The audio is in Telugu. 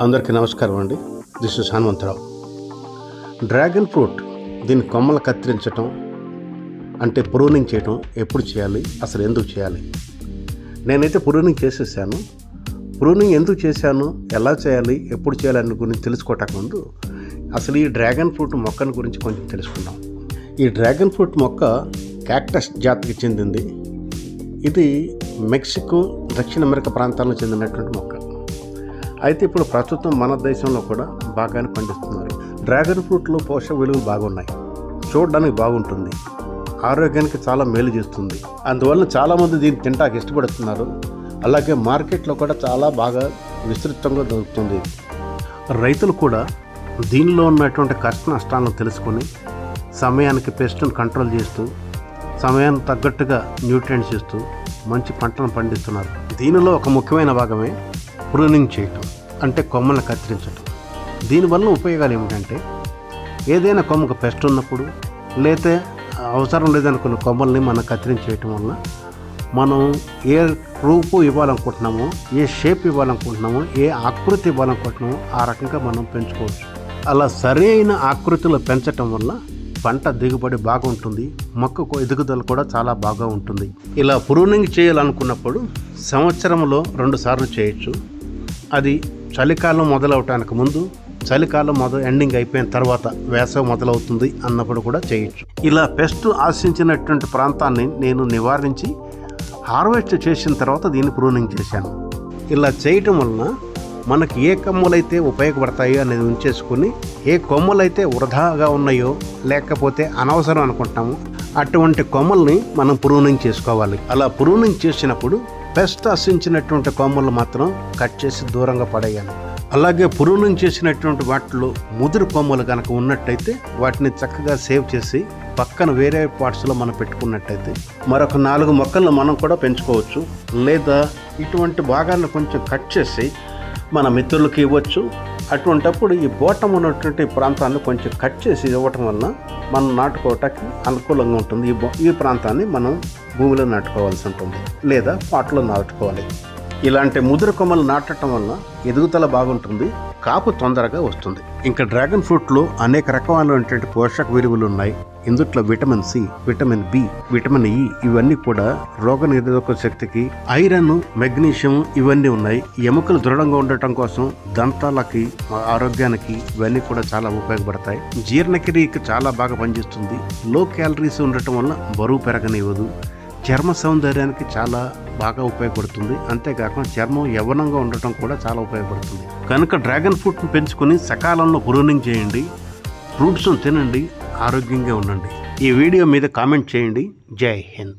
అందరికీ నమస్కారం అండి. This is Hanumantha Rao. Dragon fruit దీని కొమ్మలు కత్తిరించటం అంటే ప్రూనింగ్ చేయటం ఎప్పుడు చేయాలి అసలు ఎందుకు చేయాలి? నేనైతే ప్రూనింగ్ చేసేసాను. ప్రూనింగ్ ఎందుకు చేశాను ఎలా చేయాలి ఎప్పుడు చేయాలి అన్న గురించి తెలుసుకోవటానికి ముందు అసలు ఈ డ్రాగన్ ఫ్రూట్ మొక్కను గురించి కొంచెం తెలుసుకుందాం. ఈ డ్రాగన్ ఫ్రూట్ మొక్క క్యాక్టస్ జాతికి చెందింది. ఇది మెక్సికో దక్షిణ అమెరికా ప్రాంతాలకు చెందినటువంటి మొక్క. అయితే ఇప్పుడు ప్రస్తుతం మన దేశంలో కూడా బాగానే పండిస్తున్నారు. డ్రాగన్ ఫ్రూట్లో పోషక విలువలు బాగున్నాయి. చూడడానికి బాగుంటుంది. ఆరోగ్యానికి చాలా మేలు చేస్తుంది. అందువల్ల చాలామంది దీన్ని తింటాకి ఇష్టపడుతున్నారు. అలాగే మార్కెట్లో కూడా చాలా బాగా విస్తృతంగా దొరుకుతుంది. రైతులు కూడా దీనిలో ఉన్నటువంటి కష్ట నష్టాలను తెలుసుకొని సమయానికి పెస్ట్ను కంట్రోల్ చేస్తూ సమయానికి తగ్గట్టుగా న్యూట్రియంట్స్ ఇస్తూ మంచి పంటను పండిస్తున్నారు. దీనిలో ఒక ముఖ్యమైన భాగమే ప్రూనింగ్ చేయటం అంటే కొమ్మలను కత్తిరించటం. దీనివల్ల ఉపయోగాలు ఏమిటంటే ఏదైనా కొమ్మకు పెస్ట్ ఉన్నప్పుడు లేతే అవసరం లేదనుకున్న కొమ్మల్ని మనం కత్తిరించేయటం వల్ల మనం ఏ రూపు ఇవ్వాలనుకుంటున్నామో ఏ షేప్ ఇవ్వాలనుకుంటున్నామో ఏ ఆకృతి ఇవ్వాలనుకుంటున్నామో ఆ రకంగా మనం పెంచుకోవచ్చు. అలా సరైన ఆకృతిలో పెంచటం వల్ల పంట దిగుబడి బాగుంటుంది మొక్కకు ఎదుగుదల కూడా చాలా బాగా ఉంటుంది. ఇలా ప్రూనింగ్ చేయాలనుకున్నప్పుడు సంవత్సరంలో రెండు సార్లు చేయొచ్చు. అది చలికాలం మొదలవటానికి ముందు చలికాలం మొదలు ఎండింగ్ అయిపోయిన తర్వాత వేసవి మొదలవుతుంది అన్నప్పుడు కూడా చేయొచ్చు. ఇలా పెస్ట్ ఆశించినటువంటి ప్రాంతాన్ని నేను నివారించి హార్వెస్ట్ చేసిన తర్వాత దీన్ని ప్రూనింగ్ చేశాను. ఇలా చేయటం వలన మనకి ఏ కొమ్మలైతే ఉపయోగపడతాయో అనేది ఉంచేసుకుని ఏ కొమ్మలైతే వృధాగా ఉన్నాయో లేకపోతే అనవసరం అనుకుంటామో అటువంటి కొమ్మల్ని మనం ప్రూనింగ్ చేసుకోవాలి. అలా ప్రూనింగ్ చేసినప్పుడు పెస్ట్ ఆశించినటువంటి కొమ్మలు మాత్రం కట్ చేసి దూరంగా పడేయాలి. అలాగే పురుగులను చేసినటువంటి వాటిలో ముదురు కొమ్మలు కనుక ఉన్నట్టయితే వాటిని చక్కగా సేవ్ చేసి పక్కన వేరే పార్ట్స్లో మనం పెట్టుకున్నట్టయితే మరొక నాలుగు మొక్కలను మనం కూడా పెంచుకోవచ్చు. లేదా ఇటువంటి భాగాలను కొంచెం కట్ చేసి మన మిత్రులకి ఇవ్వచ్చు. అటువంటప్పుడు ఈ బోటం ఉన్నటువంటి ప్రాంతాన్ని కొంచెం కట్ చేసి ఇవ్వటం వలన మనం నాటుకోవటానికి అనుకూలంగా ఉంటుంది. ఈ బో- ఈ ప్రాంతాన్ని మనం భూమిలో నాటుకోవాల్సి ఉంటుంది లేదా పాటలో నాటుకోవాలి. ఇలాంటి ముదురు కొమ్మలు నాటడం వలన ఎదుగుదల బాగుంటుంది కాపు తొందరగా వస్తుంది. ఇంకా డ్రాగన్ ఫ్రూట్లో అనేక రకాలైనటువంటి పోషక విలువలు ఉన్నాయి. ఇందుట్లో vitamin C vitamin B vitamin E ఇవన్నీ కూడా రోగ నిరోధక శక్తికి ఐరన్ మెగ్నీషియం ఇవన్నీ ఉన్నాయి. ఎముకలు దృఢంగా ఉండటం కోసం దంతాలకి ఆరోగ్యానికి ఇవన్నీ కూడా చాలా ఉపయోగపడతాయి. జీర్ణక్రియకి చాలా బాగా పనిచేస్తుంది. లో క్యాలరీస్ ఉండటం వల్ల బరువు పెరగనివ్వదు. చర్మ సౌందర్యానికి చాలా బాగా ఉపయోగపడుతుంది. అంతేకాకుండా చర్మం యవ్వనంగా ఉండటం కూడా చాలా ఉపయోగపడుతుంది. కనుక డ్రాగన్ ఫ్రూట్ని పెంచుకొని సకాలంలో ప్రూనింగ్ చేయండి. ఫ్రూట్స్ను తినండి. ఆరోగ్యంగా ఉండండి. ఈ వీడియో మీద కామెంట్ చేయండి. జై హింద్.